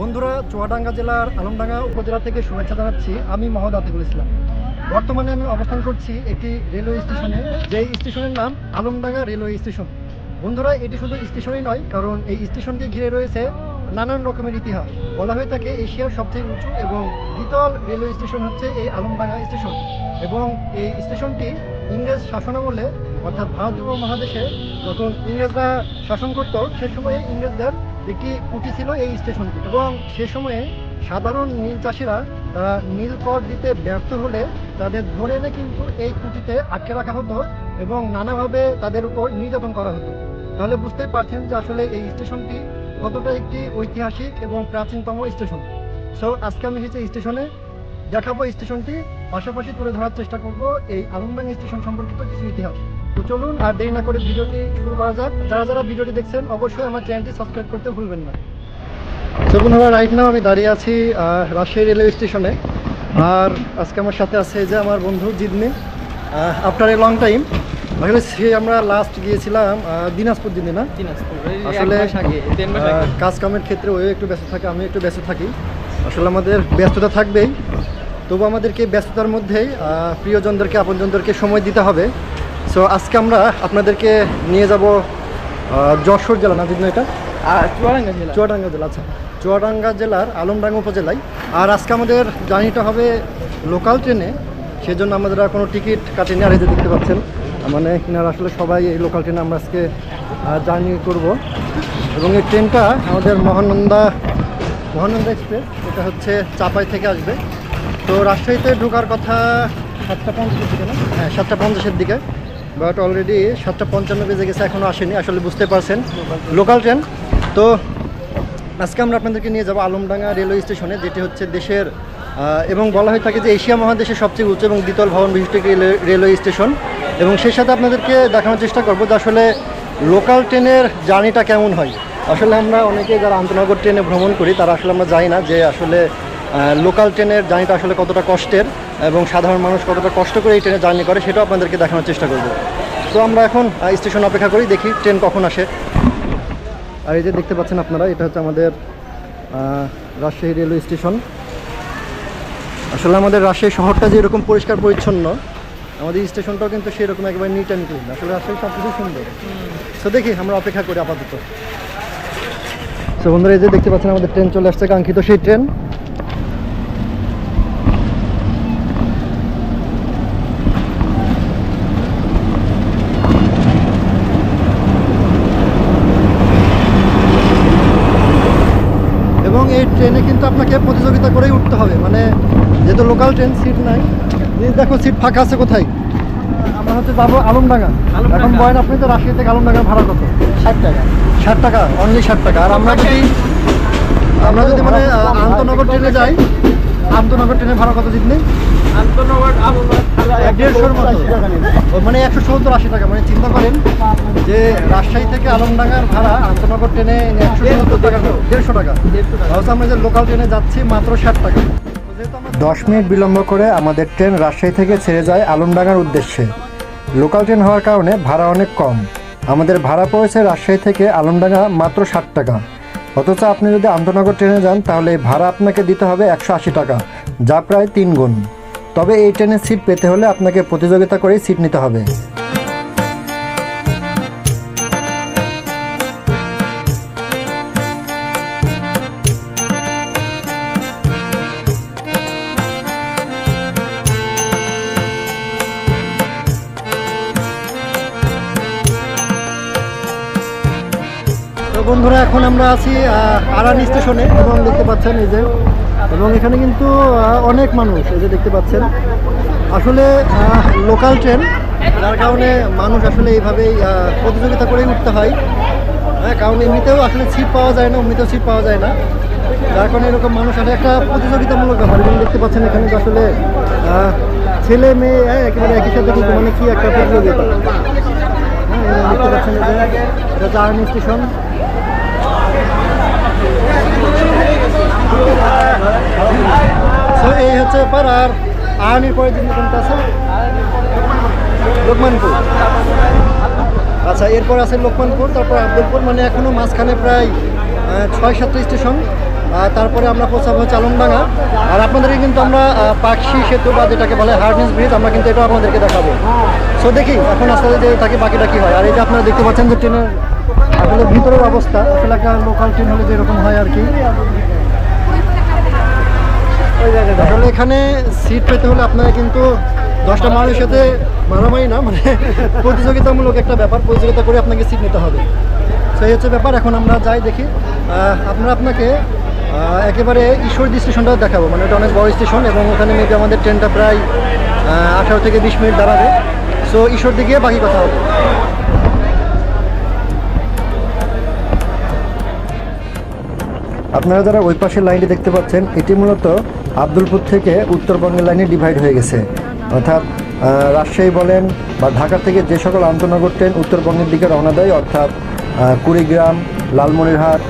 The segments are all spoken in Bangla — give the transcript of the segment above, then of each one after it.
বন্ধুরা, চুয়াডাঙ্গা জেলার আলমডাঙ্গা উপজেলা থেকে শুভেচ্ছা জানাচ্ছি। আমি মোহাম্মদ আতিকুল ইসলাম। বর্তমানে আমি অবস্থান করছি একটি রেলওয়ে স্টেশনে যে স্টেশনের নাম আলমডাঙ্গা রেলওয়ে স্টেশন। বন্ধুরা, এটি শুধু স্টেশনই নয়, কারণ এই স্টেশনকে ঘিরে রয়েছে নানান রকমের ইতিহাস। বলা হয়ে থাকে এশিয়ার সবচেয়ে উঁচু এবং দ্বিতল রেলওয়ে স্টেশন হচ্ছে এই আলমডাঙ্গা স্টেশন। এবং এই স্টেশনটি ইংরেজ শাসনামলে, অর্থাৎ ভারত মহাদেশে যখন ইংরেজরা শাসন করত, সে সময়ে ইংরেজদের একটি কুটি ছিল এই স্টেশনটি এবং সে সময়ে সাধারণ নীল চাষিরা, তারা নীল কর দিতে ব্যর্থ হলে তাদের ধরে এনে কিন্তু এই কুটিতে আটকে রাখা হতো এবং নানাভাবে তাদের উপর নির্যাতন করা হতো। তাহলে বুঝতেই পারছেন যে আসলে এই স্টেশনটি কতটা একটি ঐতিহাসিক এবং প্রাচীনতম স্টেশন। সো আজকে আমি এসেছি স্টেশনে। দেখাবো স্টেশনটি। পাশাপাশি তুলে ধরার চেষ্টা করব এই আলমডাঙ্গা স্টেশন সম্পর্কিত কিছু ইতিহাস। তো চলুন আর দেরি না করে ভিডিওটি শুরু করা যাক। যারা যারা ভিডিওটি দেখছেন অবশ্যই আমার চ্যানেলটি সাবস্ক্রাইব করতে ভুলবেন না। তো বন্ধুরা রাইট নাও আমি দাঁড়িয়ে আছি রাজশাহী রেলওয়ে স্টেশনে। আর আজকে আমার সাথে আছে যে আমার বন্ধু Jidni. After a long time আসলে সে আমরা লাস্ট গিয়েছিলাম দিনাজপুর দিনে না? আসলে কাজ কামের ক্ষেত্রে ওই একটু ব্যস্ত থাকে আমি একটু ব্যস্ত থাকি। আসলে আমাদের ব্যস্ততা থাকবেই। তবু আমাদেরকে ব্যস্ততার মধ্যেই প্রিয়জনদেরকে আপনজনদেরকে সময় দিতে হবে। সো আজকে আমরা আপনাদেরকে নিয়ে যাব যশোর জেলা না যদি এটা? চুয়াডাঙ্গা জেলা। চুয়াডাঙ্গা জেলা আচ্ছা। চুয়াডাঙ্গা জেলার আলমডাঙ্গা উপজেলায়। আর আজকে আমাদের জার্নিটা হবে লোকাল ট্রেনে সেজন্য আমাদের কোনো টিকিট কাটেনি আর এই যে দেখতে পাচ্ছেন মানে কিনার আসলে সবাই এই লোকাল ট্রেনে আমরা আজকে জার্নি করব। এবং এই ট্রেনটা আমাদের মহানন্দা মহানন্দা এক্সপ্রেস এটা হচ্ছে চাপাই থেকে আসবে। তো রাজশাহীতে ঢোকার কথা সাতটা পঞ্চাশের দিকে না? হ্যাঁ সাতটা পঞ্চাশের দিকে। বাট অলরেডি সাতটা পঞ্চান্ন বেজে গেছে এখনও আসেনি, আসলে বুঝতে পারছেন। লোকাল ট্রেন তো আজকে আমরা আপনাদেরকে নিয়ে যাব আলমডাঙ্গা রেলওয়ে স্টেশনে, যেটি হচ্ছে দেশের এবং বলা হয়ে থাকে যে এশিয়া মহাদেশের সবচেয়ে উঁচু এবং দ্বিতল ভবন বিশিষ্ট রেলওয়ে- স্টেশন। এবং সেই সাথে আপনাদেরকে দেখানোর চেষ্টা করব যে আসলে লোকাল ট্রেনের জার্নিটা কেমন হয়। আসলে আমরা অনেকে যারা আন্তনগর ট্রেনে ভ্রমণ করি, তারা আসলে আমরা জানি না যে আসলে লোকাল ট্রেনের জার্নিটা আসলে কতটা কষ্টের এবং সাধারণ মানুষ কতটা কষ্ট করে এই ট্রেনে জার্নি করে সেটাও আপনাদেরকে দেখানোর চেষ্টা করব। তো আমরা এখন স্টেশন অপেক্ষা করি, দেখি ট্রেন কখন আসে। আর এই যে দেখতে পাচ্ছেন আপনারা, এটা হচ্ছে আমাদের রাজশাহী রেলওয়ে স্টেশন। আসলে আমাদের রাজশাহী শহরটা যে এরকম পরিষ্কার পরিচ্ছন্ন, আমাদের স্টেশনটাও কিন্তু সেরকম একবার নিট অ্যান্ড ক্লিন আসলে রাজশাহী সব কিছু সুন্দর। তো দেখি, আমরা অপেক্ষা করি আপাতত। তো বন্ধুরা, এই যে দেখতে পাচ্ছেন আমাদের ট্রেন চলে আসছে, কাঙ্ক্ষিত সেই ট্রেন এবং এই ট্রেনে কিন্তু প্রতিযোগিতা করেই উঠতে হবে। মানে যেহেতু লোকাল ট্রেন সিট নাই। দেখো সিট ফাঁকা আছে কোথায়? আমরা হচ্ছে যাব আলমডাঙ্গা। এখন বয়েন আপনি তো রাজশাহী থেকে আলমডাঙ্গা ভাড়া কত? ষাট টাকা। ষাট টাকা অনলি ষাট টাকা। আর আমরা যদি আমরা যদি মানে আন্তনগর ট্রেনে যাই আন্তনগর ট্রেনে ভাড়া কত আন্তনগর দেড়শোর মতো। মানে একশো সত্তর আশি টাকা মানে চিন্তা করেন যে রাজশাহী থেকে আলমডাঙ্গার ভাড়া আন্তনগর ট্রেনে একশো সত্তর টাকা দেড়শো টাকা। অথচ আমরা যে লোকাল ট্রেনে যাচ্ছি মাত্র ষাট টাকা। দশ মিনিট বিলম্ব করে আমাদের ট্রেন রাজশাহী থেকে ছেড়ে যায় আলমডাঙ্গার উদ্দেশ্যে। লোকাল ট্রেন হওয়ার কারণে ভাড়া অনেক কম। আমাদের ভাড়া পড়েছে রাজশাহী থেকে আলমডাঙ্গা মাত্র ষাট টাকা। অথচ আপনি যদি আন্তনগর ট্রেনে যান তাহলে ভাড়া আপনাকে দিতে হবে একশো আশি টাকা যা প্রায় তিন গুণ। তবে এই ট্রেনের সিট পেতে হলে আপনাকে প্রতিযোগিতা করেই সিট নিতে হবে। বন্ধুরা, এখন আমরা আছি আরানি স্টেশনে এবং দেখতে পাচ্ছেন এই যে এবং এখানে কিন্তু অনেক মানুষ এই যে দেখতে পাচ্ছেন। আসলে লোকাল ট্রেন যার কারণে মানুষ আসলে এইভাবেই প্রতিযোগিতা করেই উঠতে হয়। হ্যাঁ কারণ এমনিতেও আসলে সিট পাওয়া যায় না এমনিতেও সিট পাওয়া যায় না। যার কারণে এরকম মানুষ আসলে একটা প্রতিযোগিতামূলক ব্যাপার। এবং দেখতে পাচ্ছেন এখানে আসলে ছেলে মেয়ে হ্যাঁ, একেবারে একই সাথে কিন্তু মানে কি একটা প্রতিযোগিতা। হ্যাঁ দেখতে পাচ্ছেন এটা আর্মি স্টেশন এই হচ্ছে আর আর্মির পরে লোকমানপুর। আচ্ছা এরপর আছে লোকমানপুর, তারপর আব্দুলপুর মানে এখনও মাঝখানে প্রায় ছয় সাতটা স্টেশন। তারপরে আমরা পৌঁছাবো হচ্ছে আলমডাঙ্গা। আর আপনাদেরকে কিন্তু আমরা পাকশি সেতু বা যেটাকে বলে হার্ডিন্স ব্রিজ, আমরা কিন্তু এটাও আপনাদেরকে দেখাবো। সো দেখি, এখন আস্তে যে থাকি, বাকিটা কি হয়? আর এই যে আপনারা দেখতে পাচ্ছেন যে ট্রেনের আসলে ভিতরের অবস্থা, আসলে একটা লোকাল ট্রেন হলে যেরকম হয় আর কি। আসলে এখানে সিট পেতে হলে আপনারা কিন্তু দশটা মানুষের সাথে মারামারি না মানে প্রতিযোগিতামূলক একটা ব্যাপার, প্রতিযোগিতা করে আপনাকে সিট নিতে হবে। সেই হচ্ছে ব্যাপার, এখন আমরা যাই দেখি। আপনারা আপনাকে একেবারে ঈশ্বরদী স্টেশনটাও দেখাবো মানে এটা অনেক বড় স্টেশন এবং ওখানে মেবি আমাদের ট্রেনটা প্রায় আঠারো থেকে বিশ মিনিট দাঁড়াবে। সো ঈশ্বর দিকে বাকি কথা হবে। আপনারা যারা ওই পাশের লাইনটি দেখতে পাচ্ছেন, এটি মূলত আব্দুলপুর থেকে উত্তরবঙ্গের লাইনে ডিভাইড হয়ে গেছে। অর্থাৎ রাজশাহী বলেন বা ঢাকা থেকে যে সকল আন্তনগর ট্রেন উত্তরবঙ্গের দিকে রওনা দেয়, অর্থাৎ কুড়িগ্রাম, লালমনিরহাট,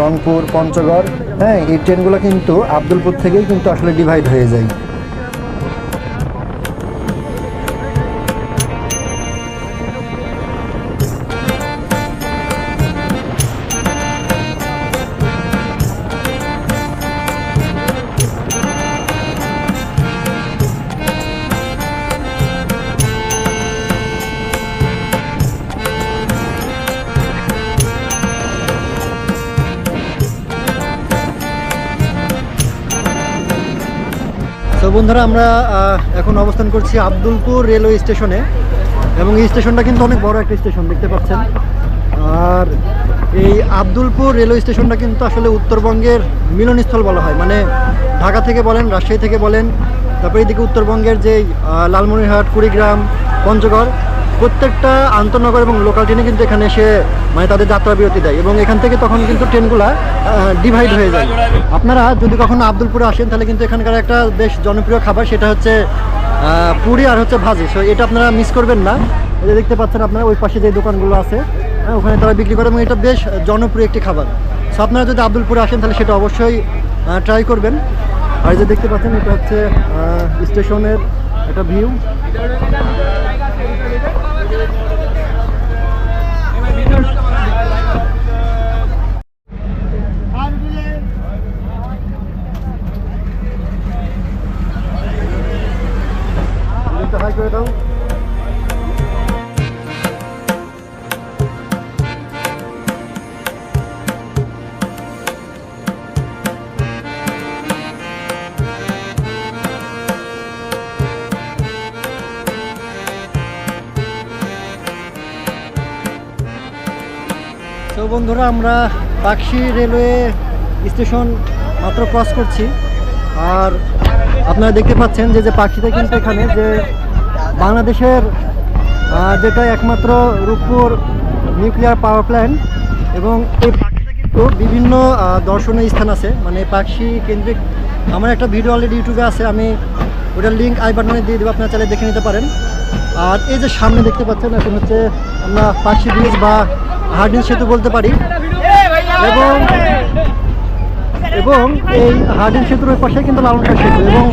রংপুর, পঞ্চগড় হ্যাঁ এই ট্রেনগুলো কিন্তু আব্দুলপুর থেকেই কিন্তু আসলে ডিভাইড হয়ে যায়। বন্ধুরা, আমরা এখন অবস্থান করছি আব্দুলপুর রেলওয়ে স্টেশনে। এবং এই স্টেশনটা কিন্তু অনেক বড় একটা স্টেশন, দেখতে পাচ্ছেন। আর এই আব্দুলপুর রেলওয়ে স্টেশনটা কিন্তু আসলে উত্তরবঙ্গের মিলনস্থল বলা হয়। মানে ঢাকা থেকে বলেন, রাজশাহী থেকে বলেন, তারপরে এদিকে উত্তরবঙ্গের যেই লালমনিরহাট, কুড়িগ্রাম, পঞ্চগড় প্রত্যেকটা আন্তনগর এবং লোকাল ট্রেনে কিন্তু এখানে এসে মানে তাদের যাত্রা বিরতি দেয় এবং এখান থেকে তখন কিন্তু ট্রেনগুলা ডিভাইড হয়ে যায়। আপনারা যদি কখনো আব্দুলপুরে আসেন তাহলে কিন্তু এখানকার একটা বেশ জনপ্রিয় খাবার সেটা হচ্ছে পুরি আর হচ্ছে ভাজি। সো এটা আপনারা মিস করবেন না। যে দেখতে পাচ্ছেন আপনারা ওই পাশে যে দোকানগুলো আছে হ্যাঁ, ওখানে তারা বিক্রি করে এবং এটা বেশ জনপ্রিয় একটি খাবার। সো আপনারা যদি আব্দুলপুরে আসেন তাহলে সেটা অবশ্যই ট্রাই করবেন। আর যে দেখতে পাচ্ছেন এটা হচ্ছে স্টেশনের একটা ভিউ হাই করে দাও। তো বন্ধুরা আমরা পাকশি রেলওয়ে স্টেশন মাত্র ক্রস করছি। আর আপনারা দেখতে পাচ্ছেন যে যে পাখিটা কিন্তু এখানে যে বাংলাদেশের যেটা একমাত্র রূপপুর নিউক্লিয়ার পাওয়ার প্ল্যান্ট এবং এই পাখিটা কিন্তু বিভিন্ন দর্শনীয় স্থান আছে। মানে পাখি কেন্দ্রিক আমার একটা ভিডিও অলরেডি ইউটিউবে আছে আমি ওটার লিঙ্ক আই বাটনে দিয়ে দেবো আপনারা চাইলে দেখে নিতে পারেন। আর এই যে সামনে দেখতে পাচ্ছেন এখন হচ্ছে আমরা পাখি ব্রিজ বা হার্ডিন সেতু বলতে পারি। এবং এবং এই হার্ডিন সেতুর ওই পাশে কিন্তু লালনকার সেতু এবং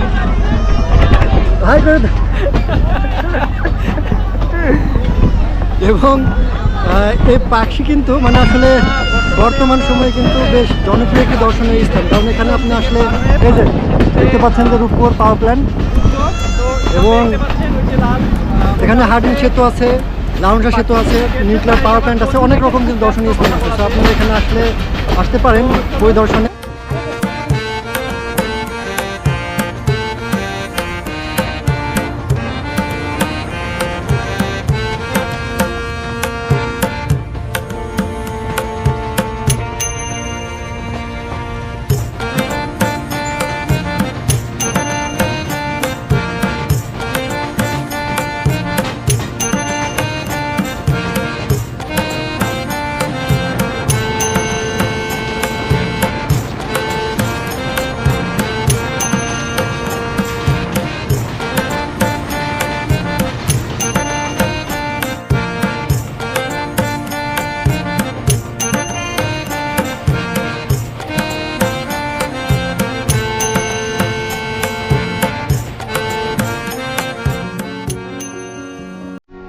এবং এই পাখি কিন্তু মানে আসলে বর্তমান সময়ে কিন্তু বেশ জনপ্রিয় একটি দর্শনীয় স্থান। কারণ এখানে আপনি আসলে এই যে দেখতে পাচ্ছেন যে রূপপুর পাওয়ার প্ল্যান্ট এবং এখানে হার্ডিন সেতু আছে লাউন্সা সেতু আছে, নিউক্লিয়ার পাওয়ার প্ল্যান্ট আছে, অনেক রকম কিন্তু দর্শনীয় স্থান আছে। তো এখানে আসলে আসতে পারেন পরিদর্শনে।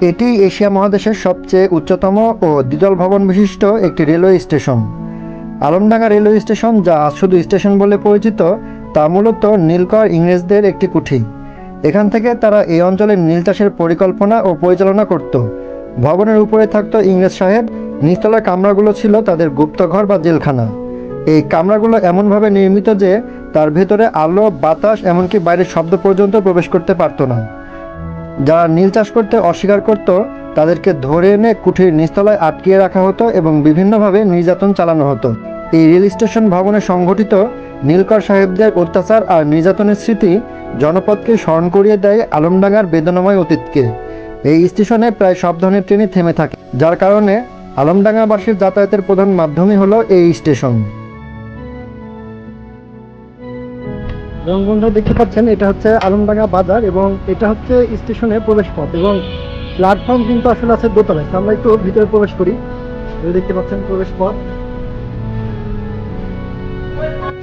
এটি এশিয়া মহাদেশের সবচেয়ে উচ্চতম ও দ্বিতল ভবন বিশিষ্ট একটি railway station. Alamdanga railway station, যা শুধু স্টেশন বলে পরিচিত, তা মূলত নীলকর ইংরেজদের একটি কুঠি। এখান থেকে তারা এই অঞ্চলে নীল চাষের পরিকল্পনা ও পরিচালনা করত। ভবনের উপরে থাকতো ইংরেজ সাহেব, নিচতলার কামরাগুলো ছিল তাদের গুপ্তঘর বা জেলখানা। এই কামরাগুলো এমনভাবে নির্মিত যে, তার ভেতরে আলো, বাতাস, এমনকি বাইরের শব্দ পর্যন্ত প্রবেশ করতে পারতো না। যারা নীল চাষ করতে অস্বীকার করত, তাদেরকে ধরে এনে কুঠির নিচতলায় আটকিয়ে রাখা হতো এবং বিভিন্নভাবে নির্যাতন চালানো হতো। এই রেল স্টেশন ভবনে সংঘটিত নীলকর সাহেবদের অত্যাচার আর নির্যাতনের স্মৃতি জনপদকে স্মরণ করিয়ে দেয় আলমডাঙ্গার বেদনাময় অতীতকে। এই স্টেশনে প্রায় সব ধরনের ট্রেনই থেমে থাকে, যার কারণে আলমডাঙ্গাবাসীর যাতায়াতের প্রধান মাধ্যমই হলো এই স্টেশন। এবং বন্ধুরা দেখতে পাচ্ছেন, এটা হচ্ছে আলমডাঙ্গা বাজার এবং এটা হচ্ছে স্টেশনে প্রবেশ পথ এবং প্ল্যাটফর্ম কিন্তু আসলে আছে দোতলায়। আমরা একটু ভিতরে প্রবেশ করি। দেখতে পাচ্ছেন প্রবেশ পথ।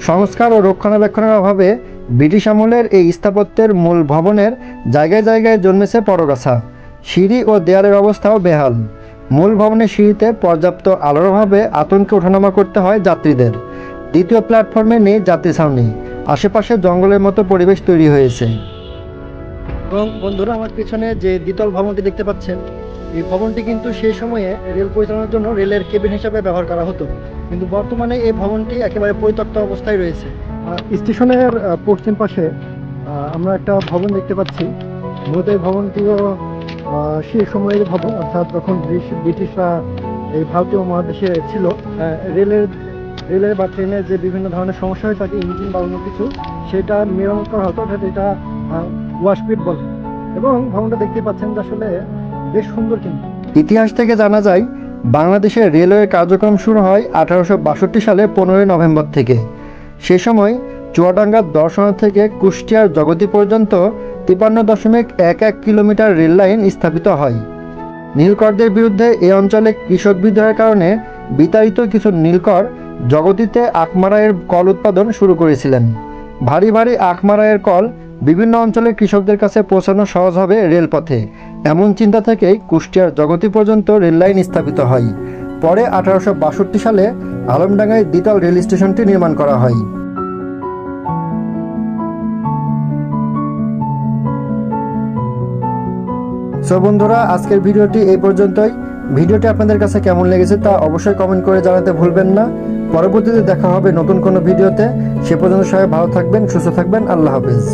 সংস্কার ও রক্ষণাবেক্ষণের অভাবে ব্রিটিশ আমলের এই স্থাপত্যের মূল ভবনের জায়গায় জায়গায় জন্মেছে পরগাছা। সিঁড়ি ও দেয়ালের অবস্থাও বেহাল। মূল ভবনের সিঁড়িতে পর্যাপ্ত আলোর অভাবে আতঙ্কে ওঠানামা করতে হয় যাত্রীদের। দ্বিতীয় প্ল্যাটফর্মে নেই যাত্রী ছাউনি। আশেপাশে জঙ্গলের মতো পরিবেশ তৈরি হয়েছে। এবং বন্ধুরা আমার পিছনে যে দ্বিতল ভবনটি দেখতে পাচ্ছেন এই ভবনটি কিন্তু সেই সময়ে রেল পরিচালনার জন্য রেলের কেবিন হিসাবে ব্যবহার করা হতো। কিন্তু বর্তমানে এই ভবনটি একেবারে পরিত্যক্ত অবস্থায় রয়েছে। স্টেশনের পশ্চিম পাশে আমরা একটা ভবন দেখতে পাচ্ছি। মূলত এই ভবনটিও সেই সময়ের ভবন অর্থাৎ যখন ব্রিটিশ- ব্রিটিশরা এই ভারতীয় মহাদেশে ছিল রেলের রেলের বা ট্রেনের যে বিভিন্ন ধরনের সমস্যা হয়ে থাকে, ইঞ্জিন বা অন্য কিছু, সেটা মেরামত করা হতো অর্থাৎ এটা ওয়াশপিট বলে। এবং ভবনটা দেখতে পাচ্ছেন যে আসলে বেশ সুন্দর কিন্তু। ইতিহাস থেকে জানা যায়, বাংলাদেশে রেলওয়ে কার্যক্রম শুরু হয় আঠারোশো বাষট্টি সালে পনেরোই নভেম্বর থেকে। সে সময় চুয়াডাঙ্গার দর্শনা থেকে কুষ্টিয়ার জগতি পর্যন্ত তিপান্ন দশমিক এক এক কিলোমিটার রেল লাইন স্থাপিত হয়। নীলকরদের বিরুদ্ধে এই অঞ্চলে কৃষক বিদ্রোহের কারণে বিতাড়িত কিছু নীলকর জগতিতে আখমারায়ের কল উৎপাদন শুরু করেছিলেন। ভারী ভারী আখমারায়ের কল বিভিন্ন অঞ্চলের কৃষকদের কাছে পৌঁছানো সহজ হবে রেলপথে। এমন চিন্তা থেকেই কুষ্টিয়ার জগতি পর্যন্ত রেললাইন স্থাপিত হয়। পরে আঠারোশো বাষট্টি সালে আলমডাঙ্গায় দ্বিতল রেল স্টেশনটি নির্মাণ করা হয়। সো বন্ধুরা, আজকের ভিডিওটি এই পর্যন্তই। ভিডিওটি আপনাদের কাছে কেমন লেগেছে তা অবশ্যই কমেন্ট করে জানাতে ভুলবেন না। পরবর্তীতে দেখা হবে নতুন কোনো ভিডিওতে। সে পর্যন্ত সবাই ভালো থাকবেন, সুস্থ থাকবেন। আল্লাহ হাফেজ।